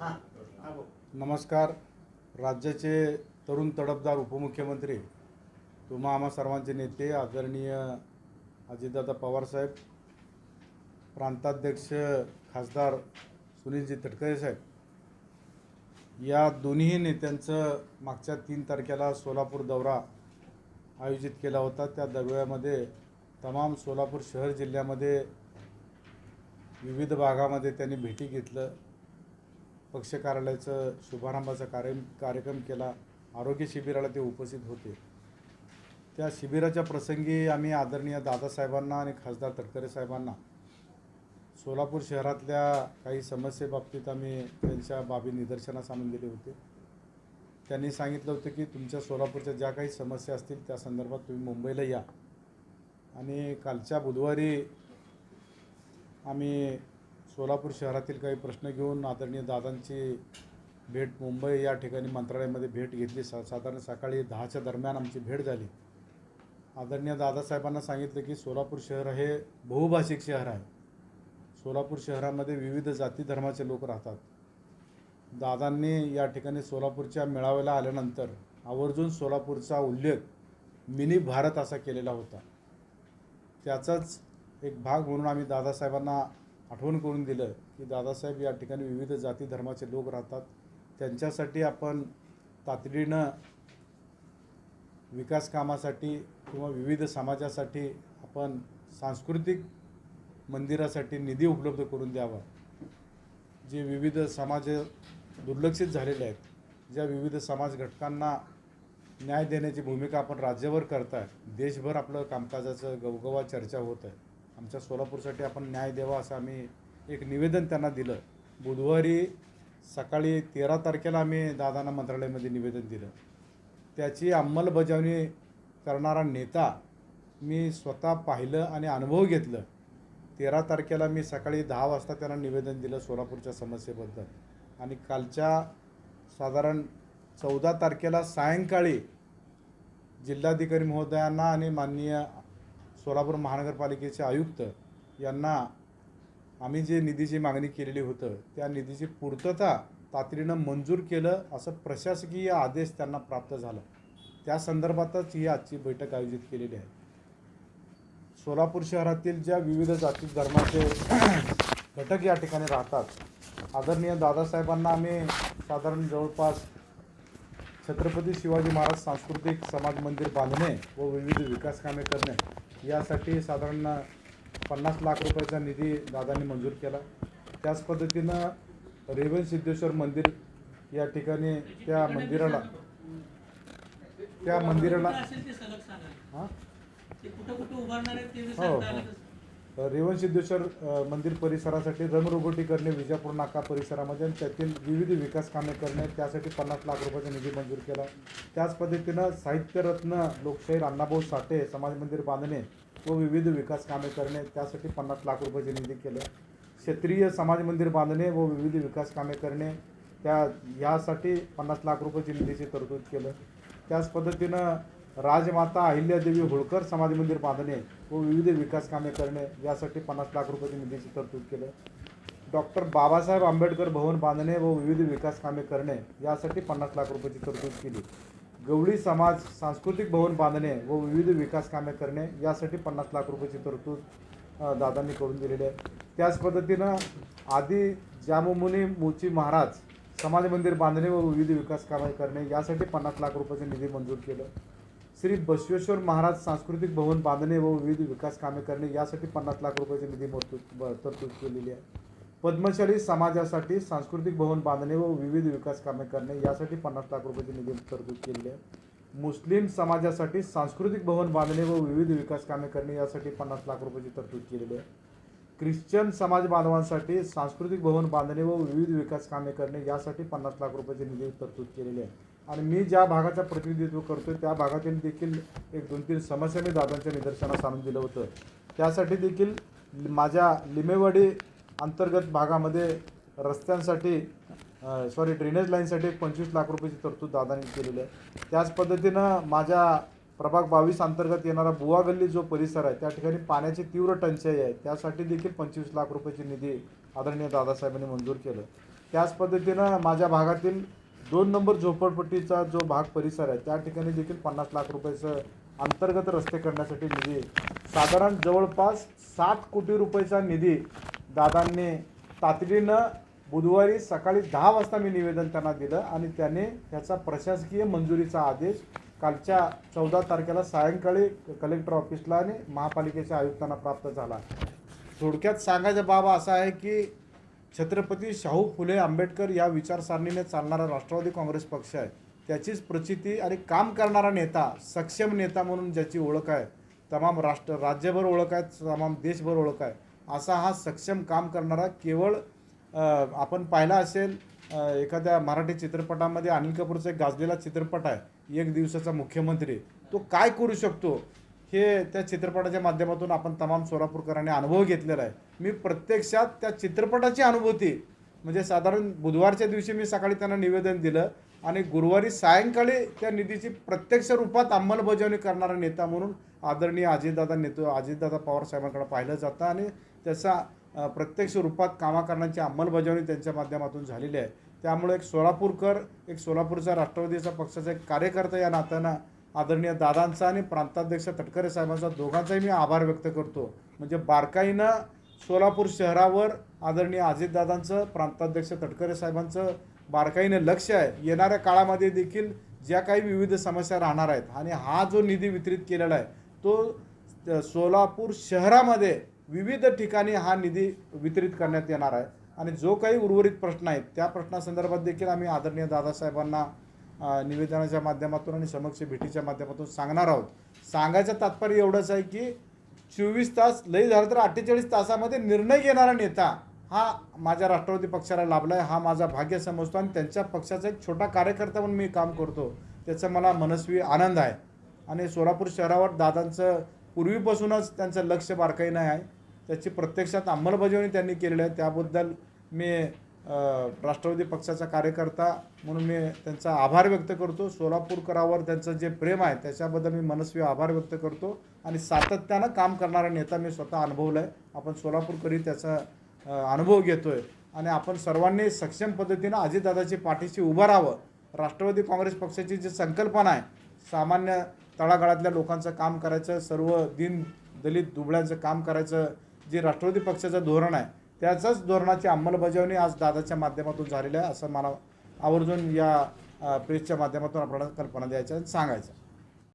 हां नमस्कार. राज्याचे तरुण तडफदार उपमुख्यमंत्री तुम्हा आम्हा सर्वांचे नेते आदरणीय अजितदादा पवारसाहेब प्रांताध्यक्ष खासदार सुनीलजी तटकरे साहेब या दोन्ही नेत्यांचं मागच्या तीन तारखेला सोलापूर दौरा आयोजित केला होता. त्या दौऱ्यामध्ये तमाम सोलापूर शहर जिल्ह्यामध्ये विविध भागामध्ये त्यांनी भेटी घेतलं. पक्ष कार्यालयाचं शुभारंभाचा कार्य कार्यक्रम केला. आरोग्य शिबिराला ते उपस्थित होते. त्या शिबिराच्या प्रसंगी आम्ही आदरणीय दादासाहेबांना आणि खासदार तटकरे साहेबांना सोलापूर शहरातल्या काही समस्येबाबतीत आम्ही त्यांच्या बाबी निदर्शनास आणून दिले होते. त्यांनी सांगितलं होतं की तुमच्या सोलापूरच्या ज्या काही समस्या असतील त्या संदर्भात तुम्ही मुंबईला या. आणि कालच्या बुधवारी आम्ही सोलापूर शहरातील काही प्रश्न घेऊन आदरणीय दादांची भेट मुंबई या ठिकाणी मंत्रालयामध्ये भेट घेतली. सा साधारण सकाळी दहाच्या दरम्यान आमची भेट झाली. आदरणीय दादासाहेबांना सांगितलं की सोलापूर शहर हे बहुभाषिक शहर आहे. सोलापूर शहरामध्ये विविध जाती धर्माचे लोक राहतात. दादांनी या ठिकाणी सोलापूरच्या मेळाव्याला आल्यानंतर आवर्जून सोलापूरचा उल्लेख मिनी भारत असा केलेला होता. त्याचाच एक भाग म्हणून आम्ही दादासाहेबांना आठवण करून दिलं की दादासाहेब या ठिकाणी विविध जाती धर्माचे लोक राहतात. त्यांच्यासाठी आपण तातडीनं विकास कामासाठी किंवा विविध समाजासाठी आपण सांस्कृतिक मंदिरासाठी निधी उपलब्ध करून द्यावा. जे विविध समाज दुर्लक्षित झालेले आहेत ज्या विविध समाज घटकांना न्याय देण्याची भूमिका आपण राज्यभर करत आहे देशभर आपलं कामकाजाचं गवगवा चर्चा होत आहे. आमच्या सोलापूरसाठी आपण न्याय द्यावा असं आम्ही एक निवेदन त्यांना दिलं. बुधवारी सकाळी तेरा तारखेला आम्ही दादांना मंत्रालयामध्ये निवेदन दिलं. त्याची अंमलबजावणी करणारा नेता मी स्वतः पाहिलं आणि अनुभव घेतलं. तेरा तारखेला मी सकाळी दहा वाजता त्यांना निवेदन दिलं सोलापूरच्या समस्येबद्दल. आणि कालच्या साधारण चौदा तारखेला सायंकाळी जिल्हाधिकारी महोदयांना आणि माननीय सोलापूर महानगरपालिकेचे आयुक्त यांना आम्ही जे निधीची मागणी केलेली होतं त्या निधीची पूर्तता तातडीनं मंजूर केलं असं प्रशासकीय आदेश त्यांना प्राप्त झाला. त्या संदर्भातच ही आजची बैठक आयोजित केलेली आहे. सोलापूर शहरातील ज्या विविध जाती धर्माचे घटक या ठिकाणी राहतात आदरणीय दादासाहेबांना आम्ही साधारण जवळपास छत्रपती शिवाजी महाराज सांस्कृतिक समाज मंदिर बांधणे व विविध विकास कामे करणे यासाठी साधारण पन्नास लाख रुपयाचा निधी दादांनी मंजूर केला त्याच पद्धतीनं रेवन सिद्धेश्वर मंदिर या ठिकाणी त्या मंदिराला त्या मंदिराला हां ते कुठं कुठं उभारणार आहे ते बी हो, हो. आलं रेवन सिद्धेश्वर मंदिर परिसरासाठी रंगरोगटी करणे विजापूर नाका परिसरामध्ये आणि त्यातील विविध विकास कामे करणे त्यासाठी पन्नास लाख रुपयाचा निधी मंजूर केला. त्याच पद्धतीनं साहित्यरत्न लोकशाहीर अण्णाभाऊ साठे समाज मंदिर बांधणे व विविध विकास कामे करणे त्यासाठी पन्नास लाख रुपयाचे निधी केले. क्षेत्रीय समाज मंदिर बांधणे व विविध विकास कामे करणे त्या यासाठी पन्नास लाख रुपयाची निधीची तरतूद केलं. त्याच पद्धतीनं राजमाता अहिल्यादेवी होळकर समाधी मंदिर बांधणे व विविध विकास कामे करणे यासाठी पन्नास लाख रुपयाची निधीची तरतूद केलं. डॉक्टर बाबासाहेब आंबेडकर भवन बांधणे व विविध विकास कामे करणे यासाठी पन्नास लाख रुपयाची तरतूद केली. गवळी समाज सांस्कृतिक भवन बांधणे व विविध विकास कामे करणे यासाठी पन्नास लाख रुपयाची तरतूद दादांनी करून दिलेली आहे. त्याच पद्धतीनं आदी जामुमुनी मोची महाराज समाज मंदिर बांधणे व विविध विकास कामे करणे यासाठी पन्नास लाख रुपयाचे निधी मंजूर केलं. श्री बसवेश्वर महाराज सांस्कृतिक भवन बांधणे व विविध विकास कामे करणे यासाठी पन्नास लाख रुपयाचे निधी तरतूद तरतूद केलेली आहे. पद्मशाली समाजासाठी सांस्कृतिक भवन बांधणे व विविध विकास कामे करणे यासाठी पन्नास लाख रुपयाची निधी तरतूद केलेली आहे. मुस्लिम समाजासाठी सांस्कृतिक भवन बांधणे व विविध विकास कामे करणे यासाठी पन्नास लाख रुपयाची तरतूद केलेली आहे. ख्रिश्चन समाज बांधवांसाठी सांस्कृतिक भवन बांधणे व विविध विकास कामे करणे यासाठी पन्नास लाख रुपयाची निधी तरतूद केलेली आहे. आणि मी ज्या भागाचं प्रतिनिधित्व करतोय त्या भागातील देखील एक दोन तीन समस्या मी दादांच्या निदर्शनास आणून दिलं होतं. त्यासाठी देखील माझ्या लिमेवाडी अंतर्गत भागामध्ये रस्त्यांसाठी सॉरी ड्रेनेज लाईनसाठी एक पंचवीस लाख रुपयाची तरतूद दादांनी केलेली आहे. त्याच पद्धतीनं माझ्या प्रभाग बावीस अंतर्गत येणारा बुवा गल्ली जो परिसर आहे त्या ठिकाणी पाण्याची तीव्र टंचाई आहे. त्यासाठी देखील पंचवीस लाख रुपयाची निधी आदरणीय दादासाहेबांनी मंजूर केलं. त्याच पद्धतीनं माझ्या भागातील दोन नंबर झोपडपट्टीचा जो भाग परिसर आहे त्या ठिकाणी देखील पन्नास लाख रुपयाचं अंतर्गत रस्ते करण्यासाठी निधी साधारण जवळपास सात कोटी रुपयाचा निधी दादांनी तातडीनं बुधवारी सकाळी दहा वाजता मी निवेदन त्यांना दिलं आणि त्याने त्याचा प्रशासकीय मंजुरीचा आदेश कालच्या चौदा तारखेला सायंकाळी कलेक्टर ऑफिसला आणि महापालिकेच्या आयुक्तांना प्राप्त झाला. थोडक्यात सांगायचा बाब असा आहे की छत्रपती शाहू फुले आंबेडकर या विचारसरणीने चालणारा राष्ट्रवादी काँग्रेस पक्ष आहे. त्याचीच प्रचिती आणि काम करणारा नेता सक्षम नेता म्हणून ज्याची ओळख आहे. तमाम राष्ट्र राज्यभर ओळख आहे तमाम देशभर ओळख आहे. असा हा सक्षम काम करणारा केवळ आपण पाहिला असेल एखाद्या मराठी चित्रपटामध्ये अनिल कपूरचा एक गाजलेला चित्रपट आहे एक दिवसाचा मुख्यमंत्री. तो काय करू शकतो? हे त्या चित्रपटाच्या माध्यमातून आपण तमाम सोलापूरकरांनी अनुभव घेतलेला आहे. मी प्रत्यक्षात त्या चित्रपटाची अनुभूती म्हणजे साधारण बुधवारच्या दिवशी मी सकाळी त्यांना निवेदन दिलं आणि गुरुवारी सायंकाळी त्या निधीची प्रत्यक्ष रूपात अंमलबजावणी करणारा नेता म्हणून आदरणीय अजितदादा नेतो अजितदादा पवार साहेबांकडे पाहिलं जातं आणि त्याचा प्रत्यक्ष रूपात कामा करण्याची अंमलबजावणी त्यांच्या माध्यमातून झालेली आहे. त्यामुळे एक सोलापूरकर एक सोलापूरचा राष्ट्रवादीचा पक्षाचा एक कार्यकर्ता या नात्यानं आदरणीय दादांचा आणि प्रांताध्यक्ष तटकरे साहेबांचा दोघांचाही मी आभार व्यक्त करतो. म्हणजे बारकाईनं सोलापूर शहरावर आदरणीय अजितदादांचं प्रांताध्यक्ष तटकरे साहेबांचं बारकाईनं लक्ष आहे. येणाऱ्या काळामध्ये देखील ज्या काही विविध समस्या राहणार आहेत आणि हा जो निधी वितरित केलेला आहे तो सोलापूर शहरामध्ये विविध ठिकाणी हा निधी वितरित करण्यात येणार आहे. आणि जो काही उर्वरित प्रश्न आहेत त्या प्रश्नासंदर्भात देखील आम्ही आदरणीय दादासाहेबांना निवेदनाच्या माध्यमातून आणि समक्ष भेटीच्या माध्यमातून सांगणार आहोत. सांगायचं तात्पर्य एवढंच आहे की चोवीस तास लई झालं तर अठ्ठेचाळीस तासामध्ये निर्णय घेणारा नेता हा माझ्या राष्ट्रवादी पक्षाला लाभला आहे हा माझा भाग्य समजतो आणि त्यांच्या पक्षाचा एक छोटा कार्यकर्ता म्हणून मी काम करतो. त्याचा मला मनस्वी आनंद आहे. आणि सोलापूर शहरावर दादांचं पूर्वीपासूनच त्यांचं लक्ष बारकाईनं आहे. त्याची प्रत्यक्षात अंमलबजावणी त्यांनी केलेली आहे. त्याबद्दल मी राष्ट्रवादी पक्षाचा कार्यकर्ता म्हणून मी त्यांचा आभार व्यक्त करतो. सोलापूरकरावर त्यांचं जे प्रेम आहे त्याच्याबद्दल मी मनस्वी आभार व्यक्त करतो आणि सातत्यानं काम करणारा नेता मी स्वतः अनुभवला आहे आपण सोलापूरकरी त्याचा अनुभव घेतो आहे आणि आपण सर्वांनी सक्षम पद्धतीनं अजितदादाची पाठीशी उभं राहावं. राष्ट्रवादी काँग्रेस पक्षाची जी संकल्पना आहे सामान्य तळागाळातल्या लोकांचं काम करायचं सर्व दिन दलित दुबळ्यांचं काम करायचं जे राष्ट्रवादी पक्षाचं धोरण आहे त्याच्याच धोरणाची अंमलबजावणी आज दादाच्या माध्यमातून झालेली आहे असं मला आवर्जून या प्रेसच्या माध्यमातून आपल्याला कल्पना द्यायच्या आणि सांगायचं